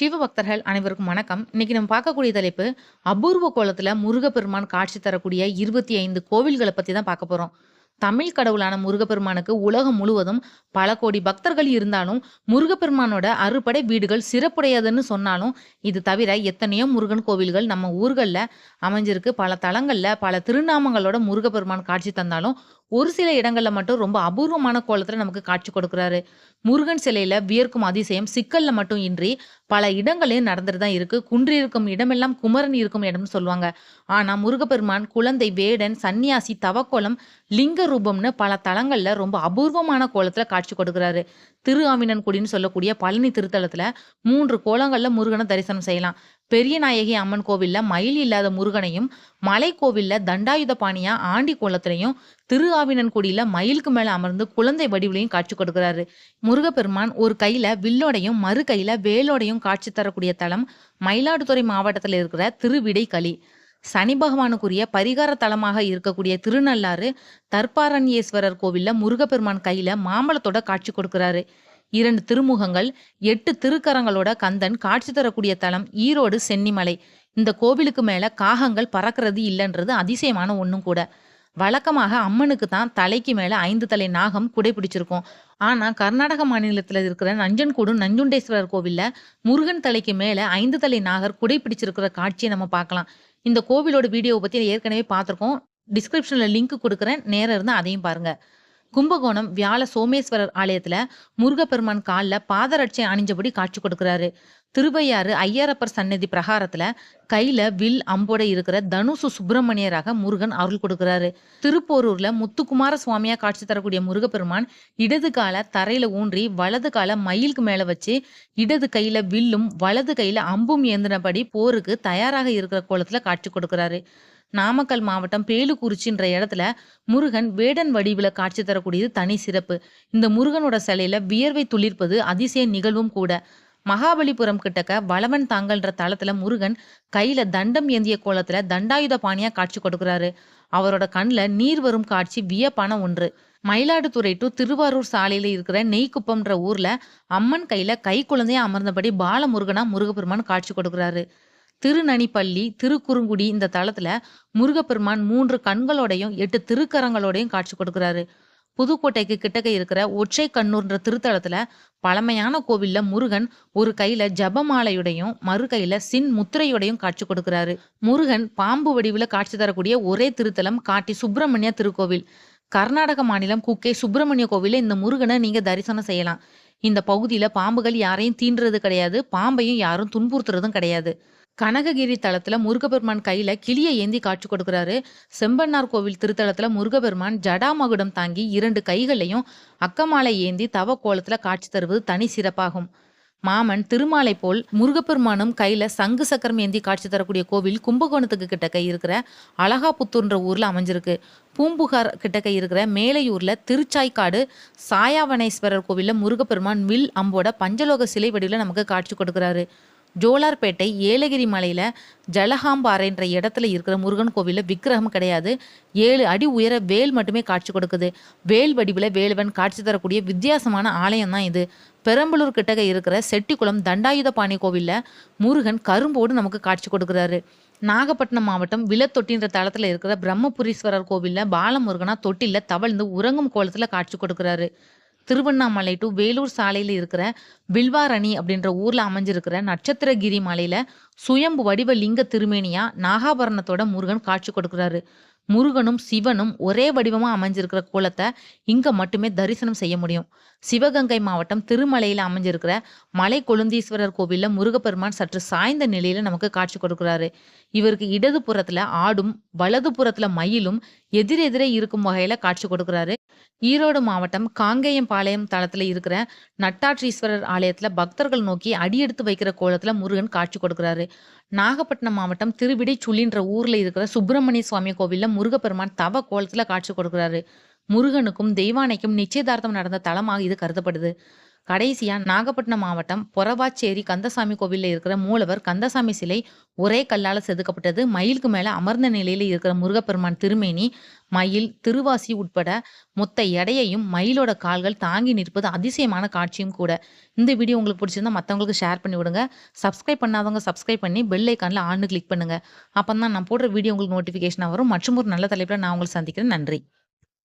சிவபக்தர்கள் அனைவருக்கும் வணக்கம். இன்னைக்கு நம்ம பார்க்கக்கூடிய தலைப்பு அபூர்வ கோலத்துல முருகப்பெருமான் காட்சி தரக்கூடிய இருபத்தி ஐந்து கோவில்களை பத்தி தான் பார்க்க போறோம். தமிழ் கடவுளான முருகப்பெருமானுக்கு உலகம் முழுவதும் பல கோடி பக்தர்கள் இருந்தாலும் முருகப்பெருமானோட அறுபடை வீடுகள் சிறப்புடையதுன்னு சொன்னாலும் இது தவிர எத்தனையோ முருகன் கோவில்கள் நம்ம ஊர்களில் அமைஞ்சிருக்கு. பல தலங்களில் பல திருநாமங்களோட முருகப்பெருமான் காட்சி தந்தாலும் ஒரு சில இடங்களில் மட்டும் ரொம்ப அபூர்வமான கோலத்தில் நமக்கு காட்சி கொடுக்குறாரு. முருகன் சிலையில வியர்க்கும் அதிசயம் சிக்கல்ல மட்டும் இன்றி பல இடங்களையும் நடந்துட்டு தான் இருக்கு. குன்றிருக்கும் இடமெல்லாம் குமரன் இருக்கும் இடம்னு சொல்லுவாங்க. ஆனா முருகப்பெருமான் குழந்தை வேடன் சன்னியாசி தவக்கோலம் லிங்க ரூபம்னு பல தலங்கள்ல ரொம்ப அபூர்வமான கோலத்துல காட்சி கொடுக்குறாரு. திரு ஆவினன்குடின்னு சொல்லக்கூடிய பழனி திருத்தலத்துல மூன்று கோலங்கள்ல முருகனை தரிசனம் செய்யலாம். பெரிய நாயகி அம்மன் கோவில்ல மயில் இல்லாத முருகனையும் மலை கோவில்ல தண்டாயுத பாணியா ஆண்டி கோலத்திலையும் திரு ஆவினன்குடியில மயிலுக்கு மேல அமர்ந்து குழந்தை வடிவிலையும் காட்சி கொடுக்கிறாரு. முருகப்பெருமான் ஒரு கையில வில்லோடையும் மறு கையில வேலோடையும் காட்சி தரக்கூடிய தலம் மயிலாடுதுறை மாவட்டத்தில் இருக்கிற திருவிடைக்களி சனி பகவானுக்குரிய பரிகார தலமாக இருக்கக்கூடிய திருநள்ளாறு தர்பாரண்யேஸ்வரர் கோவில்ல முருகப்பெருமான் கையில மாம்பழத்தோட காட்சி கொடுக்கிறாரு. இரண்டு திருமுகங்கள் எட்டு திருக்கரங்களோட கந்தன் காட்சி தரக்கூடிய தலம் ஈரோடு சென்னிமலை. இந்த கோவிலுக்கு மேல காகங்கள் பறக்கிறது இல்லைன்றது அதிசயமான ஒன்றும் கூட. வழக்கமாக அம்மனுக்கு தான் தலைக்கு மேல ஐந்து தலை நாகம் குடை பிடிச்சிருக்கும். ஆனா கர்நாடக மாநிலத்துல இருக்கிற நஞ்சன்கூடு நஞ்சுண்டேஸ்வரர் கோவில்ல முருகன் தலைக்கு மேல ஐந்து தலை நாகர் குடை பிடிச்சிருக்கிற காட்சியை நம்ம பார்க்கலாம். இந்த கோவிலோட வீடியோவை பத்தி ஏற்கனவே பார்த்துருக்கோம். டிஸ்கிரிப்ஷன்ல லிங்க் கொடுக்குறேன். நேரம் இருந்தால் அதையும் பாருங்க. கும்பகோணம் வியாழ சோமேஸ்வரர் ஆலயத்துல முருகப்பெருமான் காலில் பாதரட்சை அணிஞ்சபடி காட்சி கொடுக்கிறாரு. திருவையாறு ஐயரப்பர் சன்னதி பிரகாரத்துல கையில வில் அம்போட இருக்கிற தனுசு சுப்பிரமணியராக முருகன் அருள் கொடுக்கிறாரு. திருப்போரூர்ல முத்துக்குமார சுவாமியா காட்சி தரக்கூடிய முருகப்பெருமான் இடது கால தரையில ஊன்றி வலது கால மயிலுக்கு மேல வச்சு இடது கையில வில்லும் வலது கையில அம்பும் ஏந்தினபடி போருக்கு தயாராக இருக்கிற கோலத்துல காட்சி கொடுக்கிறாரு. நாமக்கல் மாவட்டம் பேலுக்குறிச்சின்ற இடத்துல முருகன் வேடன் வடிவில காட்சி தரக்கூடியது தனி சிறப்பு. இந்த முருகனோட சிலையில வியர்வை துளிர்ப்பது அதிசய நிகழ்வும் கூட. மகாபலிபுரம் கிட்டக்க வளவன் தாங்கல்ன்ற தளத்துல முருகன் கையில தண்டம் ஏந்திய கோலத்துல தண்டாயுத பாணியா காட்சி கொடுக்கிறாரு. அவரோட கண்ல நீர் வரும் காட்சி வியப்பான ஒன்று. மயிலாடுதுறை டு திருவாரூர் சாலையில இருக்கிற நெய்க்குப்பம்ன்ற ஊர்ல அம்மன் கையில கை குழந்தைய அமர்ந்தபடி பாலமுருகனா முருகப்பெருமான் காட்சி கொடுக்கிறாரு. திருநனிப்பள்ளி திருக்குறுங்குடி இந்த தளத்துல முருகப்பெருமான் மூன்று கண்களோடையும் எட்டு திருக்கரங்களோடையும் காட்சி கொடுக்கிறாரு. புதுக்கோட்டைக்கு கிட்டக்க இருக்கிற ஒற்றை கண்ணூர்ன்ற திருத்தலத்துல பழமையான கோவில்ல முருகன் ஒரு கையில ஜபமாலையுடையும் மறு கையில சின் முத்திரையுடையும் காட்சி கொடுக்கிறாரு. முருகன் பாம்பு வடிவுல காட்சி தரக்கூடிய ஒரே திருத்தலம் காட்டி சுப்பிரமணிய திருக்கோவில். கர்நாடக மாநிலம் குக்கே சுப்பிரமணிய கோவில இந்த முருகனை நீங்க தரிசனம் செய்யலாம். இந்த பகுதியில பாம்புகள் யாரையும் தீண்டுறது கிடையாது. பாம்பையும் யாரும் துன்புறுத்துறதும் கிடையாது. கனககிரி தளத்துல முருகப்பெருமான் கையில கிளியை ஏந்தி காட்சி கொடுக்கிறாரு. செம்பன்னார் கோவில் திருத்தலத்துல முருகப்பெருமான் ஜடாமகுடம் தாங்கி இரண்டு கைகளையும் அக்கமாலை ஏந்தி தவ கோலத்துல காட்சி தருவது தனி சிறப்பாகும். மாமன் திருமாலை போல் முருகப்பெருமானும் கையில சங்கு சக்கரம் ஏந்தி காட்சி தரக்கூடிய கோவில் கும்பகோணத்துக்கு கிட்டக்க இருக்கிற அழகாபுத்தூர்ன்ற ஊர்ல அமைஞ்சிருக்கு. பூம்புகார் கிட்டக்க இருக்கிற மேலையூர்ல திருச்சாய்க்காடு சாயாவனேஸ்வரர் கோவில்ல முருகப்பெருமான் வில் அம்போட பஞ்சலோக சிலை வடிவில் நமக்கு காட்சி கொடுக்கிறாரு. ஜோலார்பேட்டை ஏலகிரி மலையில் ஜலகாம்பாறைன்ற இடத்துல இருக்கிற முருகன் கோவிலில் விக்கிரகம் கிடையாது. ஏழு அடி உயர வேல் மட்டுமே காட்சி கொடுக்குது. வேல் வடிவில் வேலுவன் காட்சி தரக்கூடிய வித்தியாசமான ஆலயம் தான் இது. பெரம்பலூர் கிட்டக இருக்கிற செட்டிக்குளம் தண்டாயுதபாணி கோவிலில் முருகன் கரும்போடு நமக்கு காட்சி கொடுக்குறாரு. நாகப்பட்டினம் மாவட்டம் விலத்தொட்டின்ற தளத்தில் இருக்கிற பிரம்மபுரீஸ்வரர் கோவிலில் பாலமுருகனா தொட்டில தவழ்ந்து உறங்கும் கோலத்தில் காட்சி கொடுக்குறாரு. திருவண்ணாமலை டு வேலூர் சாலையில் இருக்கிற வில்வாரணி அப்படின்ற ஊரில் அமைஞ்சிருக்கிற நட்சத்திரகிரி மலையில் சுயம்பு வடிவ லிங்க திருமேனியா நாகாபரணத்தோட முருகன் காட்சி கொடுக்குறாரு. முருகனும் சிவனும் ஒரே வடிவமா அமைஞ்சிருக்கிற கோலத்தை இங்க மட்டுமே தரிசனம் செய்ய முடியும். சிவகங்கை மாவட்டம் திருமலையில அமைஞ்சிருக்கிற மலை கொழுந்தீஸ்வரர் கோவிலில் முருகப்பெருமான் சற்று சாய்ந்த நிலையில நமக்கு காட்சி கொடுக்கிறாரு. இவருக்கு இடது புறத்துல ஆடும் வலது புறத்துல மயிலும் எதிரெதிரே இருக்கும் வகையில காட்சி கொடுக்கிறாரு. ஈரோடு மாவட்டம் காங்கேயம்பாளையம் தளத்துல இருக்கிற நட்டாற்றீஸ்வரர் ஆலயத்துல பக்தர்கள் நோக்கி அடியெடுத்து வைக்கிற கோலத்துல முருகன் காட்சி கொடுக்கிறாரு. நாகப்பட்டினம் மாவட்டம் திருவிடை சுள்ளின்ற ஊர்ல இருக்கிற சுப்பிரமணிய சுவாமி கோவிலில் முருகப்பெருமான் தவ கோலத்துல காட்சி கொடுக்கிறாரு. முருகனுக்கும் தெய்வானைக்கும் நிச்சயதார்த்தம் நடந்த தலமாக இது கருதப்படுது. கடைசியா நாகப்பட்டினம் மாவட்டம் பொறவாச்சேரி கந்தசாமி கோவில்ல இருக்கிற மூலவர் கந்தசாமி சிலை ஒரே கல்லால செதுக்கப்பட்டது. மயிலுக்கு மேல அமர்ந்த நிலையில இருக்கிற முருகப்பெருமான் திருமேனி, மயில், திருவாசி உட்பட மொத்த எடையையும் மயிலோட கால்கள் தாங்கி நிற்பது அதிசயமான காட்சியும் கூட. இந்த வீடியோ உங்களுக்கு பிடிச்சிருந்தா மற்றவங்களுக்கு ஷேர் பண்ணி விடுங்க. சப்ஸ்கிரைப் பண்ணாதவங்க சப்ஸ்கிரைப் பண்ணி பெல் ஐக்கானில் ஆல்னு கிளிக் பண்ணுங்க. அப்பதான் நான் போடுற வீடியோ உங்களுக்கு நோட்டிஃபிகேஷனாக வரும். மற்றும் ஒரு நல்ல தலைப்பில் நான் உங்களை சந்திக்கிறேன். நன்றி.